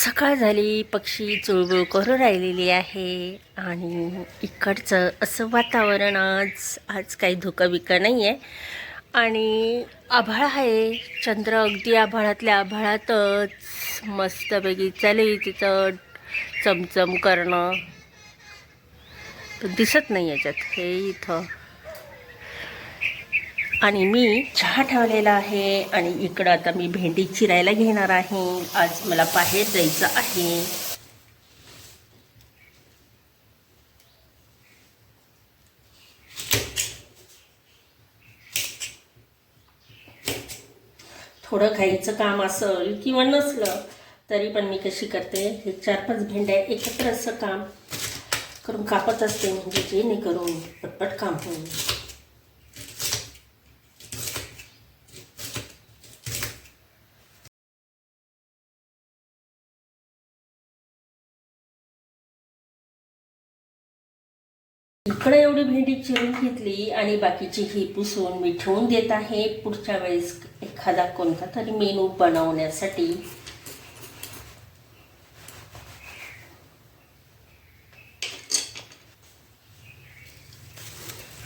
सकाळ झाली पक्षी चुळबुळ करू राहिलेली आहे आणि इकडचं असं वातावरण आज आज काही धुकं बिकं नाही आहे आणि आभाळ आहे चंद्र अगदी आभाळातल्या आभाळातच मस्तपैकी चालेल तिथं चमचम करणं. दिसत नाही याच्यात हे इथं. आणि मी चहा ठेवलेला आहे आणि इकडं आता मी भेंडी चिरायला घेणार आहे. आज मला बाहेर जायचं आहे. थोडं खायचं काम असेल किंवा नसलं तरी पण मी कशी करते हे चार पाच भेंड्या एकत्र असं काम करून कापत असते म्हणजे जे नाही करून पटपट काम होईल. थोडी भेंडी चिरून घेतली आणि बाकीची ही पुसून मी ठेवून देत आहे. पुढच्या वेळेस एखादा कोणता तरी मेनू बनवण्यासाठी.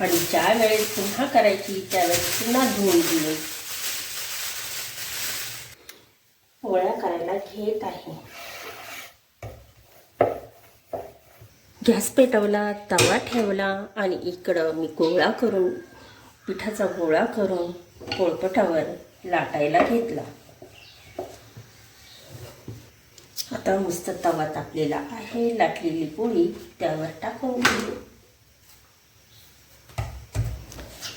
आणि ज्या वेळेस पुन्हा करायची त्यावेळेस पुन्हा धुवून दिले पोळ्या करायला घेत आहे गॅस पेटवला तवा ठेवला आणि इकडं मी गोळा करून पिठाचा गोळा करून पोळपटावर लाटायला घेतला. आता मस्त तवा तापलेला आहे. लाटलेली पोळी त्यावर टाकून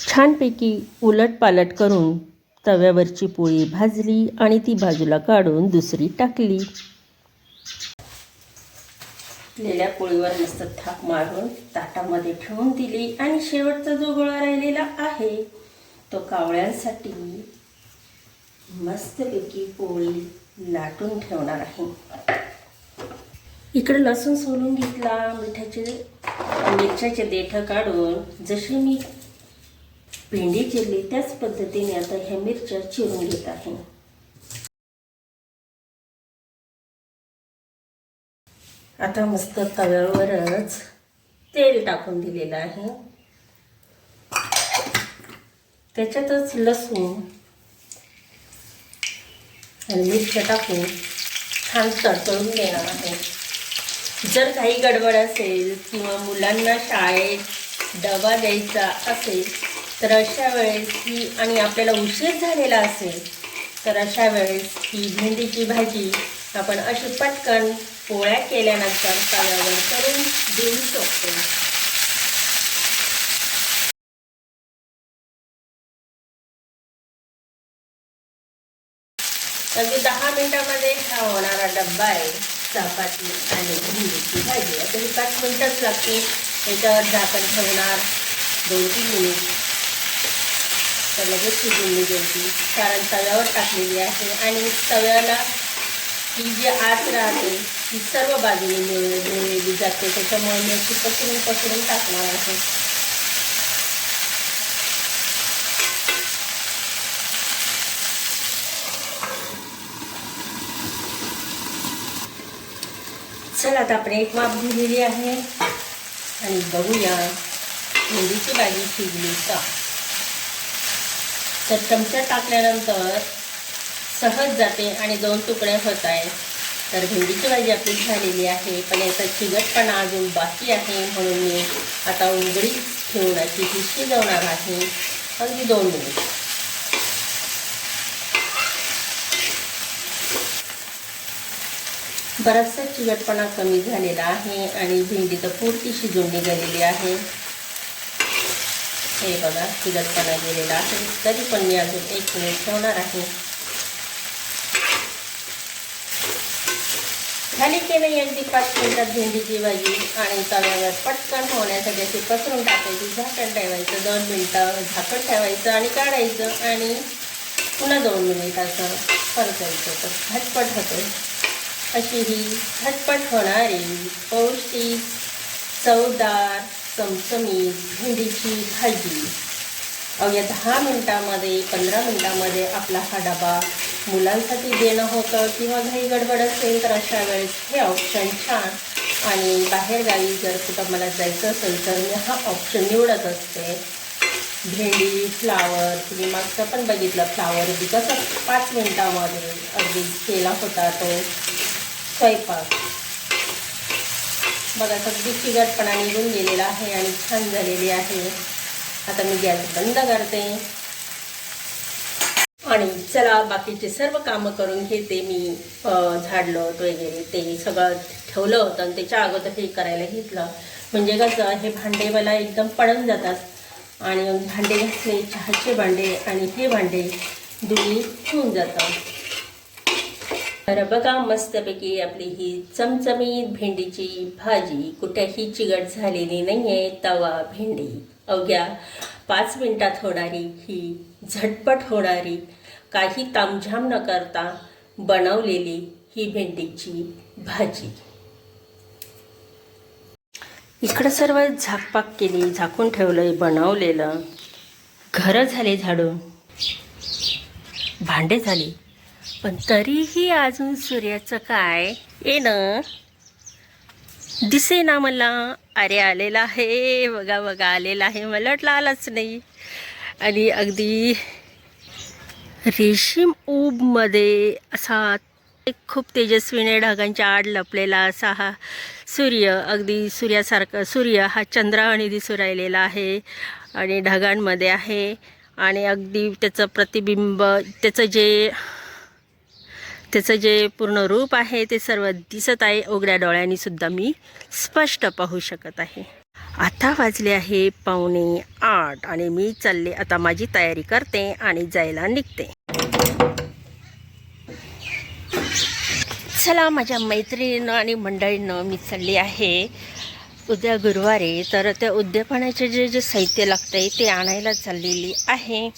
छानपैकी उलट पालट करून तव्यावरची पोळी भाजली आणि ती बाजूला काढून दुसरी टाकली. लेल्या पोळीवर मस्त थाप मारून ताटामध्ये ठेवून दिली आणि शेवटचा जो गोळा राहिलेला आहे तो कावळ्यांसाठी मस्तपैकी पोळी लाटून ठेवणार आहे. इकडे लसूण सोलून घेतला मिठाचे मिरच्याचे देठं काढून जशी मी भेंडी चिरली त्याच पद्धतीने आता ह्या मिरच्या चिरून घेत आहे. आता मस्त तव्यावरच तेल टाकून दिलेलं आहे. त्याच्यातच लसूण आणि मिरच्या टाकून छान तडतडून देणार आहे. जर काही गडबड असेल किंवा मुलांना शाळेत डबा द्यायचा असेल तर अशा वेळेस ही आणि आपल्याला उशीर झालेला असेल तर अशा वेळेस ही भेंडीची भाजी आपण अशी पटकन पोळ्या केल्यानंतर तव्यावर करून देऊ शकतो अगदी दहा मिनिटामध्ये हा होणारा डब्बा आहे चपाती आणि भेंडीची भाजी. आता ही पाच मिनिटंच लागते त्याच्यावर झाकण ठेवणार दोन तीन मिनिट तर लगेच शिजून निघेल ती. कारण तव्यावर टाकलेली आहे आणि तव्याला ही जी आत राहते ती सर्व बाजूने मिळवली जाते त्याच्यामुळे मी अशी पसरून पसरून टाकणार आहे. चला आता आपण एक माप दिलेली आहे आणि बघूया भेंडीची भाजी शिजली का. तर चमचा टाकल्यानंतर सहज जाते आणि दोन तुकडे होत आहे तर भेंडीची भाजी आपली झालेली आहे, पण याचा चिगटपणा बाकी आहे म्हणून मी आता उंगडी ठेवून अशी ती शिजवणार आहे. अगदी दोन मिनिट. बराचसा चिकटपणा कमी झालेला आहे आणि भेंडी तर पूर्ती शिजून निघालेली आहे. हे बघा चिकटपणा गेलेला आहे. तरी एक मिनिट ठेवणार आहे. झाली की नाही अगदी पाच मिनिटात भेंडीची भाजी आणि तव्यावर पटकन होण्यासाठी अशी पसरून टाकायची झाकण ठेवायचं दोन मिनटं झाकण ठेवायचं आणि काढायचं आणि पुन्हा दोन मिनिटाचं परतायचं तर झटपट होते. अशी ही झटपट होणारी पौष्टिक चवदार चमचमीत भेंडीची भाजी. अवघ्या दहा मिनटामध्ये पंधरा मिनटामध्ये आपला हा डबा मुलांसाठी देणं होतं किंवा घाई गडबड असेल तर अशा वेळेस हे ऑप्शन छान. आणि बाहेरगावी जर कुठं मला जायचं असेल तर मी हा ऑप्शन निवडत असते. भेंडी फ्लावर तुम्ही मागचं पण बघितलं फ्लावर बी कसं पाच मिनटामध्ये अगदी केला होता तो स्वयंपाक. बघा अगदी चिगटपणा निघून गेलेला आहे आणि छान झालेली आहे. आता मी गॅस बंद करते. आणि चला बाकीचे सर्व कामं करून घेते मी अं, झाडलं वगैरे ते सगळं ठेवलं होतं आणि त्याच्या अगोदर हे करायला घेतलं. म्हणजे कसं हे भांडे मला एकदम पडून जातात. आणि भांडे घासले चहाचे भांडे आणि हे भांडे दोन्ही होऊन जातात. तर बघा मस्तपैकी आपली ही चमचमीत भेंडीची भाजी कुठेही चिगट झालेली नाही आहे तवा भेंडी. अवघ्या पाच मिनिटात होणारी ही झटपट होणारी काही तामझाम न करता बनवलेली ही भेंडीची भाजी. इकडं सर्व झाकपाक केली झाकून ठेवलंय बनवलेलं. घरं झाले झाडून भांडे झाले. पण तरीही अजून सूर्याचं काय? येणं दिसे ना मला. अरे आलेला आहे. बघा बघा आलेला आहे. मला वाटलं आलाच नाही. आणि अगदी रेशीम ऊबमध्ये असा एक खूप तेजस्वीने ढगांच्या आड लपलेला असा हा सूर्य अगदी सूर्यासारखं सूर्य हा चंद्रावाणी दिसू राहिलेला आहे आणि ढगांमध्ये आहे आणि अगदी त्याचं प्रतिबिंब त्याचं जे त्याचं जे पूर्ण रूप आहे ते सर्व दिसत आहे. उघड्या डोळ्यांनीसुद्धा मी स्पष्ट पाहू शकत आहे. आता वाजले आहे पावणे आठ आणि मी चालले आता माझी तयारी करते आणि जायला निघते. चला माझ्या मैत्रिणीनं आणि मंडळीनं मी चालली आहे उद्या गुरुवारी. तर त्या उद्यापनाचे जे जे साहित्य लागतंय ते आणायला चाललेली आहे.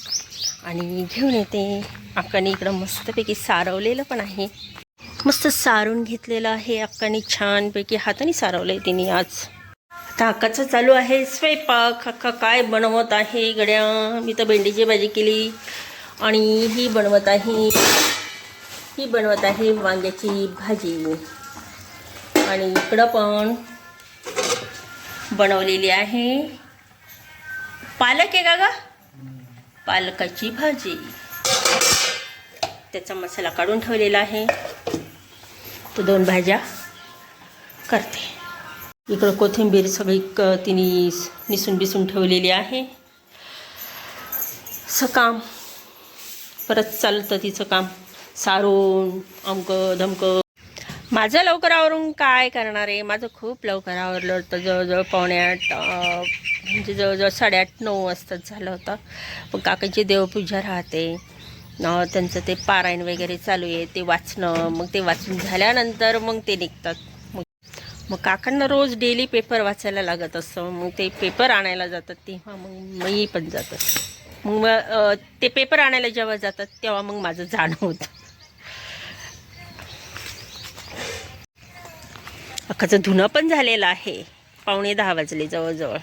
आणि घेऊन येते. अक्काने इकडं मस्तपैकी सारवलेलं पण आहे. मस्त सारून घेतलेलं आहे अक्काने छानपैकी हाताने सारवलं आहे तिने आज. आता अक्काचं चालू आहे स्वयंपाक. अक्का काय बनवत आहे गड्या? मी तर भेंडीची भाजी केली. आणि ही बनवत आहे ही बनवत आहे वांग्याची भाजी. आणि इकडं पण बनवलेली आहे. पालक आहे का ग? पालकाची भाजी. त्याचा मसाला काढून ठेवलेला आहे. तो दोन भाज्या करते. इकडं कोथिंबीर सगळी क तिने निसून बिसून ठेवलेली आहे. असं काम. परत चालतं तिचं काम. सारून अमकं धमकं. माझं लवकर आवरून काय करणार आहे? माझं खूप लवकर आवरलं होतं. जवळजवळ पावणे आठ म्हणजे जवळजवळ साडेआठ नऊ वाजताच झालं होतं. पण काकाची देवपूजा राहते. त्यांचं ते पारायण वगैरे चालू आहे. ते वाचणं मग ते वाचून झाल्यानंतर मग ते निघतात. मग काकांना रोज डेली पेपर वाचायला लागत असतं. मग ते पेपर आणायला जातात तेव्हा मग मी पण जात मग मग ते पेपर आणायला जेव्हा जातात तेव्हा मग माझं जाणं होतं अख्खाचं धुणं पण झालेलं आहे. पावणे दहा वाजले जवळजवळ.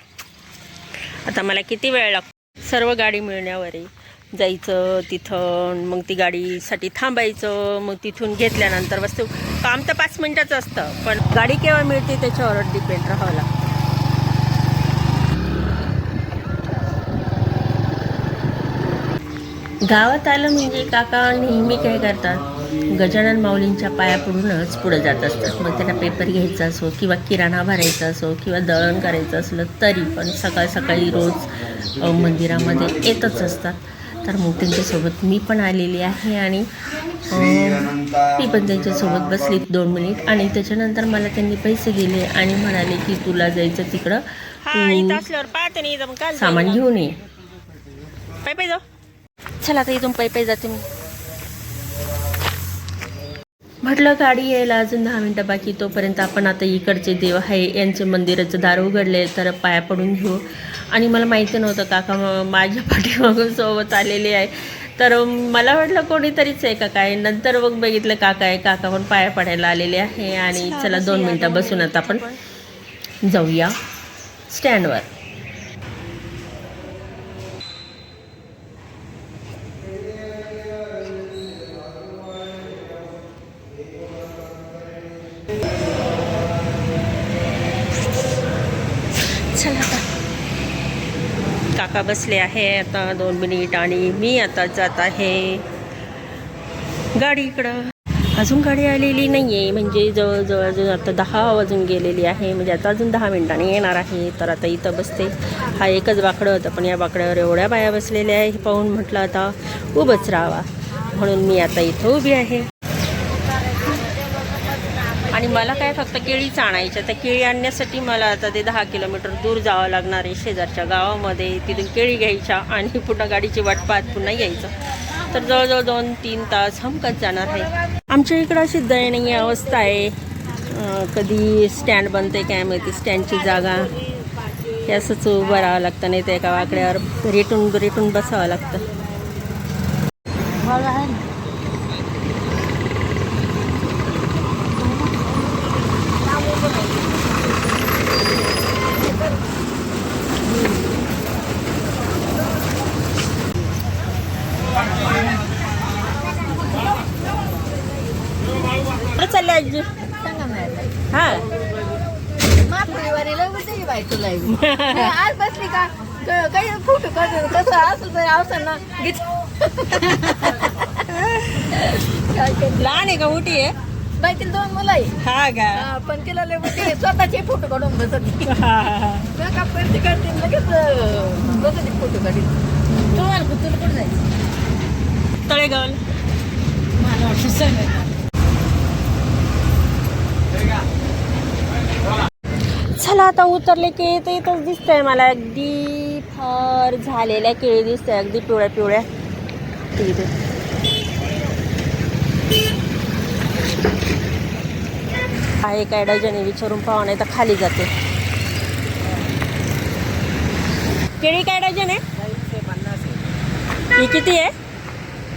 आता मला किती वेळ लागतो? सर्व गाडी मिळण्यावर आहे जायचं तिथं मग ती गाडीसाठी थांबायचं मग तिथून घेतल्यानंतर वस्तू. काम तर पाच मिनटाचं असतं पण गाडी केव्हा मिळते त्याच्यावर डिपेंड राहावं लागतं. गावात आलं म्हणजे काका नेहमी काय करतात? गजानन माऊलींच्या पाया पडूनच पुढे जात असतात. मग त्यांना पेपर घ्यायचा असो किंवा किराणा भरायचा असो किंवा दळण करायचं असलं तरी पण सकाळ सकाळी रोज मंदिरामध्ये येतच असतात. तर मग त्यांच्यासोबत मी पण आलेली आहे आणि मी पण त्यांच्यासोबत बसली दोन मिनिट. आणि त्याच्यानंतर मला त्यांनी पैसे दिले आणि म्हणाले की तुला जायचं तिकडं. तू सामान घेऊन ये. पाय पाय जाऊ. चला आता इथून पाय पाय जाते मी. म्हटलं गाडी यायला अजून दहा मिनटं बाकी तोपर्यंत आपण आता इकडचे देव आहे यांचे मंदिराचं दार उघडले तर पाया पडून घेऊ. आणि मला माहिती नव्हतं काका माझ्या पाठीमागून सोबत आलेले आहे. तर मला वाटलं कोणीतरीच आहे का काय? नंतर मग बघितलं काका आहे. काका पण पाया पडायला आलेले आहे. आणि चला दोन मिनटं बसून आता आपण जाऊया. स्टँडवर. काका बसले आहे आता दोन मिनिट आणि मी आता जात आहे गाडीकडं अजून गाडी आलेली नाही आहे म्हणजे जवळजवळ अजून आता दहा वाजून गेलेली आहे. म्हणजे आता अजून दहा मिनिटांनी येणार आहे. तर आता इथं बसते. हा एकच बाकडं होतं पण या बाकड्यावर एवढ्या बाया बसलेल्या आहे हे पाहून म्हटलं आता उभंच राहावा. म्हणून मी आता इथं उभी आहे. आणि मला काय फक्त केळीच आणायच्या त्या केळी आणण्यासाठी मला आता ते दहा किलोमीटर दूर जावं लागणार आहे. शेजारच्या गावामध्ये तिथून केळी घ्यायच्या आणि पुन्हा गाडीची वाट पाहत पुन्हा यायचं. तर जवळजवळ दोन तीन तास हमकत जाणार आहे. आमच्या इकडं अशी दयनीय अवस्था आहे. कधी स्टँड बनते काय माहिती? स्टँडची जागा. हे असंच उभं राहावं लागतं नाही ते एका वाकड्यावर रेटून रेटून बसावं लागतं कुठं चालले आजी सांगा मॅडम हां महापुरीवारीला होते बाई तुला आज बसली का क- काही फोटो काढून कसं असं तर आवसन करते? लहान आहे का मोठी आहे? तिला दोन मुलं आहे. हा का? हा, पण तिला लय मोठी स्वतःचे फोटो काढून बसत मेकअप करते काढते लगेच अं, बसत फोटो काढते तुम्हाला तुला कुठं जायचं तळेगाव. मला वाटतं सांगायचं चला आता उतरले की ते इथंच दिसतंय मला. अगदी फार झालेल्या केळी दिसतंय. अगदी पिवळ्या पिवळ्या तिथे आहे काय डझने विचारून पाहा नाही तर खाली जाते. केळी काय डझन आहे? ही किती आहे?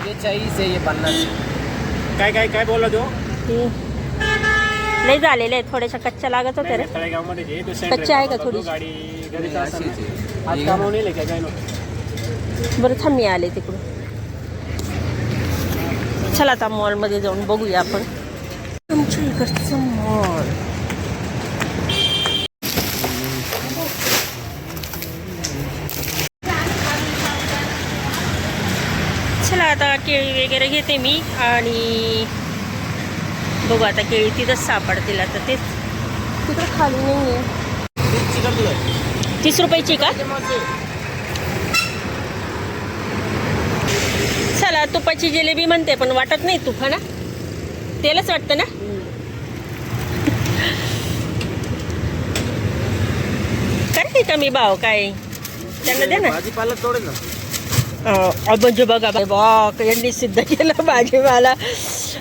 ये चाळीस आहे ये पन्नास. काय काय काय बोलला तो? लय झालेले आहेत थोड्याशा कच्च्या लागत होत्या रे. तळेगावमध्ये जे तो कच्ची आहे का थोडीशी? आहे. बरं थांब मी आले तिकडून. चला आता मॉलमध्ये जाऊन बघूया आपण. तुमच्या इकडचं मॉल. चला आता केळी वगैरे घेते मी आणि बघू आता केळी तिथंच सापडतील आता तेच तिकडं खाली नाही आहे. तीस रुपयाची का? चला तुपाची जिलेबी म्हणते पण वाटत नाही तुप हा ना? तेलच वाटतं ना? काय कमी भाव काय? त्यांना दे ना. भाजीपाला तोडेल ना. म्हणजे बघा बाई, बा यांनी सिद्ध केलं भाजीपाला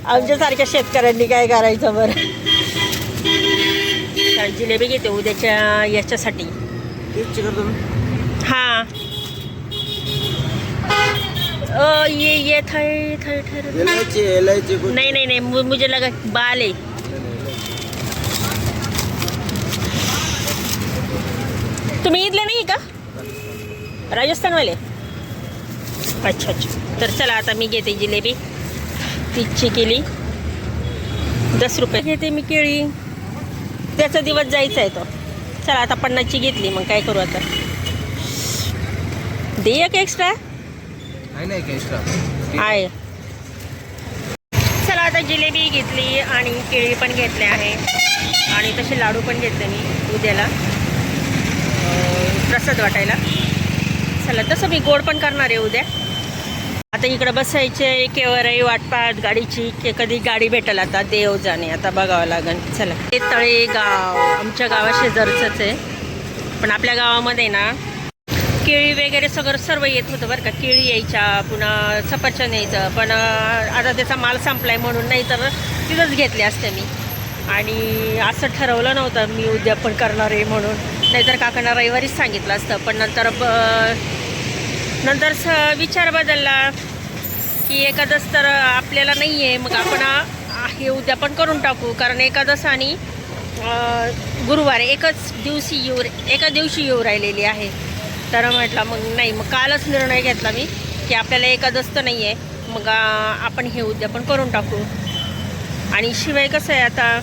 आमच्यासारख्या शेतकऱ्यांनी काय करायचं बरं? जिलेबी घेते उद्याच्या याच्यासाठी. हाँ. ओ ये ये थै थै थै एलायची एलायची नहीं नहीं नहीं मु- मुझे लगा बाल है तुम्ही इथले नाही का? राजस्थानवाले? अच्छा अच्छा. तर चला आता मी घेते जिलेबी. तीसची केली. दस रुपये. घेते मी केळी. त्याचा दिवस जायचा आहे तो. चला आता पन्नासची घेतली मग काय करू आता? दे एक एक्स्ट्रा आहे नाही का एक्स्ट्रा आहे. चला आता जिलेबी घेतली आणि केळी पण घेतले आहे. आणि तसे लाडू पण घेतले मी उद्याला. प्रसाद वाटायला. चला तसं मी गोड पण करणार आहे उद्या. आता इकडं बसायचे केवरही वाटपात गाडीची के कधी गाडी भेटेल आता देव जाणे आता बघावं लागेल चला. हे तळे गाव आमच्या गावा शेजारचंच आहे. पण आपल्या गावामध्ये ना केळी वगैरे सगळं सर्व येत होतं बरं का. केळी यायच्या पुन्हा सफरचंद यायचं पण आता त्याचा माल संपलाय म्हणून नाही तर तिथंच घेतले असते मी. आणि असं ठरवलं नव्हतं मी उद्या पण करणार आहे म्हणून. नाहीतर काकांना रविवारीच सांगितलं असतं पण नंतर ब नंतर स विचार बदलला की एकादश तर आपल्याला नाही आहे मग आपण हे उद्या पण करून टाकू. कारण एकादश आणि गुरुवार एकच दिवशी येऊ एका दिवशी येऊ राहिलेली आहे. तर म्हटलं मग नाही मग कालच निर्णय घेतला मी की आपल्याला एकादस तर नाही आहे मग आपण हे उद्या पण करून टाकू. आणि शिवाय कसं आहे आता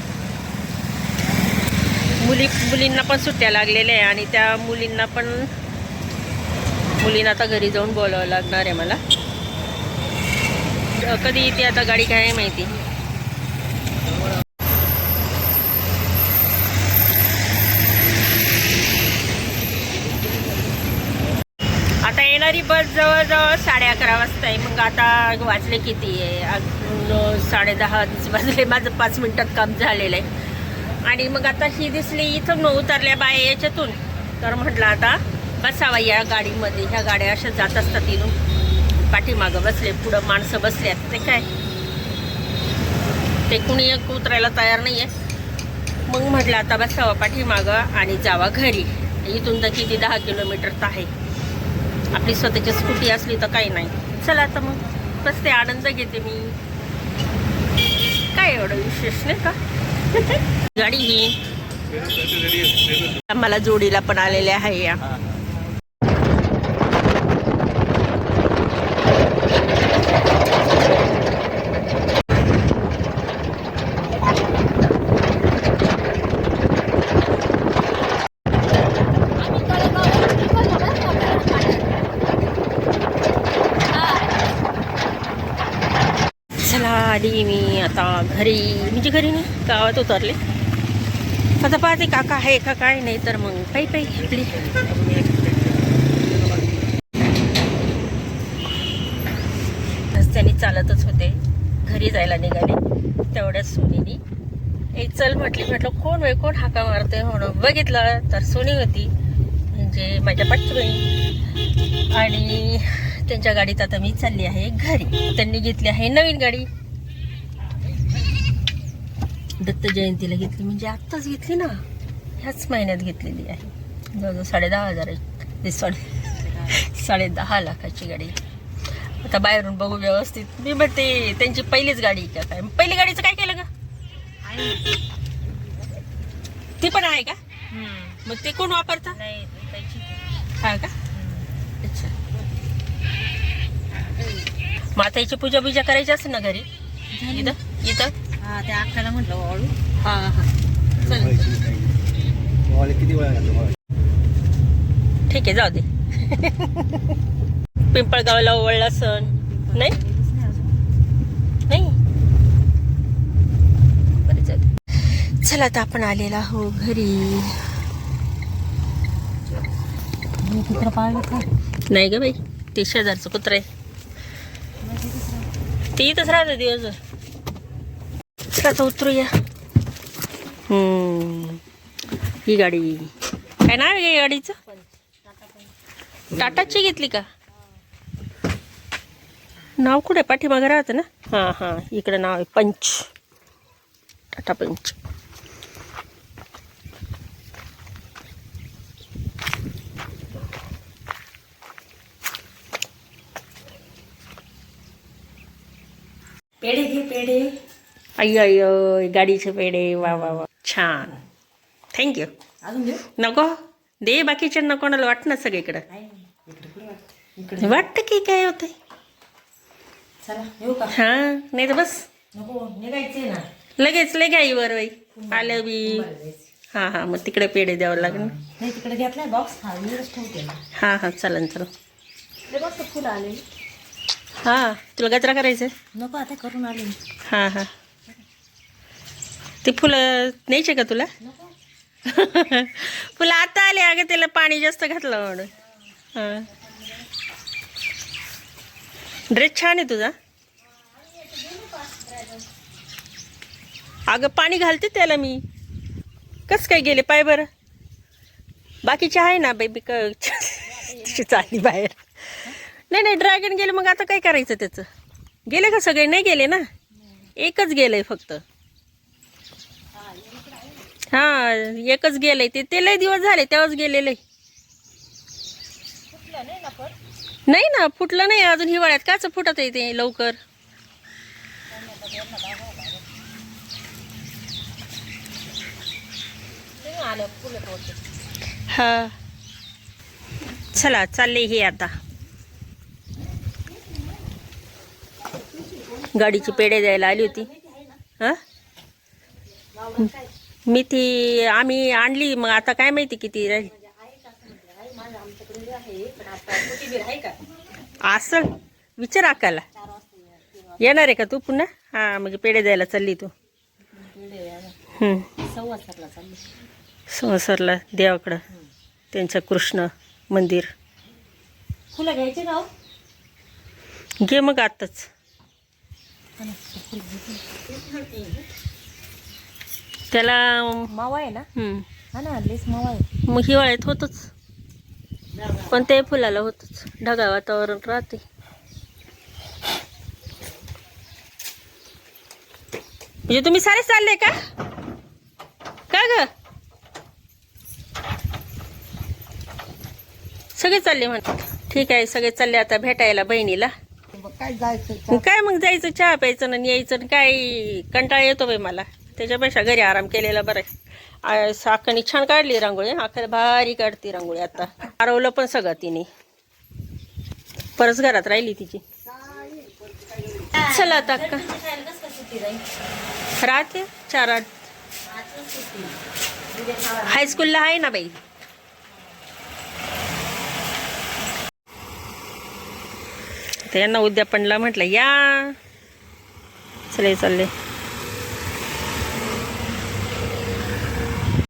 मुली मुलींना पण सुट्ट्या लागलेल्या आहे आणि त्या मुलींना पण मुलींना आता घरी जाऊन बोलावं लागणार आहे मला. कधी येते आता गाडी काय आहे माहिती? आता येणारी बस जवळजवळ साडे अकरा वाजता आहे. मग आता वाजले किती आहे? अजून साडे दहा वाजले. माझं पाच मिनिटात काम झालेलं आहे. आणि मग आता ही दिसली इथं न उतरल्या बाय याच्यातून. तर म्हटलं आता बसावा या गाडीमध्ये. ह्या गाड्या अशा जात असतात इथून पाठीमागं बसले पुढं माणसं बसल्यात ते काय? ते कुणी उतरायला तयार नाही आहे मग म्हटलं आता बसावा पाठीमागं आणि जावा घरी. इथून तर किती दहा किलोमीटर तर आहे. आपली स्वतःची स्कूटी असली तर काही नाही. चला आता मग. बस ते आनंद घेते मी. काय एवढं विशेष नाही का? गाडी ही. आम्हाला जोडीला पण आलेले आहे. या आधी मी आता घरी म्हणजे घरी नाही गावात उतरले. आता पाहते काका आहे का काय नाही तर मग काही पायी आपली. रस्त्याने चालतच होते. घरी जायला निघाले तेवढ्याच सोनीनी एक चल म्हटली म्हटलं कोण होय? कोण हाका मारते म्हणून बघितलं तर सोनी होती म्हणजे माझ्या पटकन. आणि त्यांच्या गाडीत आता मी चालली आहे घरी. त्यांनी घेतली आहे नवीन गाडी. दत्त जयंतीला घेतली. म्हणजे आत्ताच घेतली ना? ह्याच महिन्यात घेतलेली आहे. जवळजवळ साडे दहा हजार आहे. साडे साडे दहा लाखाची गाडी. आता बाहेरून बघू व्यवस्थित. मी म्हणते त्यांची पहिलीच गाडी का काय? पहिली गाडीचं काय केलं का ती पण आहे का? मग ते कोण वापरता? हा का? अच्छा. माताईची पूजा बिजा करायची असेल ना घरी? इथं? इथं? हा त्या म्हटलं वाळू. हा हा. चल. किती वेळा घातलं ठीक आहे जाऊ दे. पिंपळगावला ओवळला सण. नाही? जाऊ दे. चला आता आपण आलेला हो घरी. कुत्र पाळलं का? नाही ग बाई ते शेजारचं कुत्र आहे. ते इथंच राहतं दिवसभर. चला आता उतरूया हम्म. ही गाडी काय नाव आहे या गाडीचं टाटाची घेतली का नाव कुठे पाठीमागं राहतं ना हां हां इकडं नाव आहे पंच टाटा पंच पेढे घे पेढे अय्यो अय्यो गाडीचे पेढे वा वा वा. छान. थँक्यू अजून घेऊ नको? दे बाकीच्यांना कोणाला वाट ना सगळीकडं वाटतं? की काय होतंय? चला येऊ का? हां नाही तर बस. नको निघायचंय ना. लगेच लगे आई वर बाई. आलं बी. हां हां मग तिकडे पेढे द्यावं लागेल. नाही तिकडे घेतलाय बॉक्स हा इकडेच ठेवते ना. हां हां चालेल चला. ते बघ फुलं आले हां तुला गजरा करायचं नको आता करून आले हां हां. ते फुलं न्यायचे का तुला? फुलं आता आले अगं त्याला पाणी जास्त घातलं म्हणून. हां. ड्रेस छान आहे तुझा. अगं पाणी घालते त्याला मी. कसं काय गेले पाय बरं? बाकीचे आहे ना बेबी क तिची चालली बाहेर. नाही नाही ड्रॅगन गेले मग आता काय करायचं त्याचं? गेले का सगळे? नाही गेले ना? एकच गेलंय फक्त. हा एकच गेलंय ते. ते लय दिवस झाले तेव्हाच गेलेले. नाही ना फुटलं नाही अजून हिवाळ्यात. काच फुटत आहे ते लवकर? हा. चला चालले हे आता. गाडीची पेढे द्यायला आली होती. हा? मी ती आम्ही आणली मग आता काय माहिती किती राहील. असं? विचार अक्काला. येणार आहे का तू पुन्हा? हां म्हणजे पेढे द्यायला चालली तू. हं. सरला देवाकडं. त्यांचं कृष्ण मंदिर. फुलं घ्यायचे का घे मग आत्ताच. त्याला मावा आहे ना? हं, हा ना लेस मावा आहे. मग हिवाळ्यात होतच. कोणत्याही फुलाला होतच. ढगाळ वातावरण राहते. म्हणजे तुम्ही सारे चालले का? का ग? सगळे चालले म्हणतात ठीक आहे सगळे चालले आता भेटायला बहिणीला. काय जायचं? मग काय मग जायचं? चहा प्यायचं आणि यायचं आणि काय कंटाळा येतो बाई मला. त्याच्यापेक्षा घरी आराम केलेला बरं आहे. छान काढली रांगोळी आखर भारी काढती रांगोळी आता. हरवलं पण सगळं तिने. परत घरात राहिली तिची. चला आता का राहते? चार आठ. हायस्कूलला आहे ना बाई? तर यांना उद्यापनला म्हटलं या. चले चालले.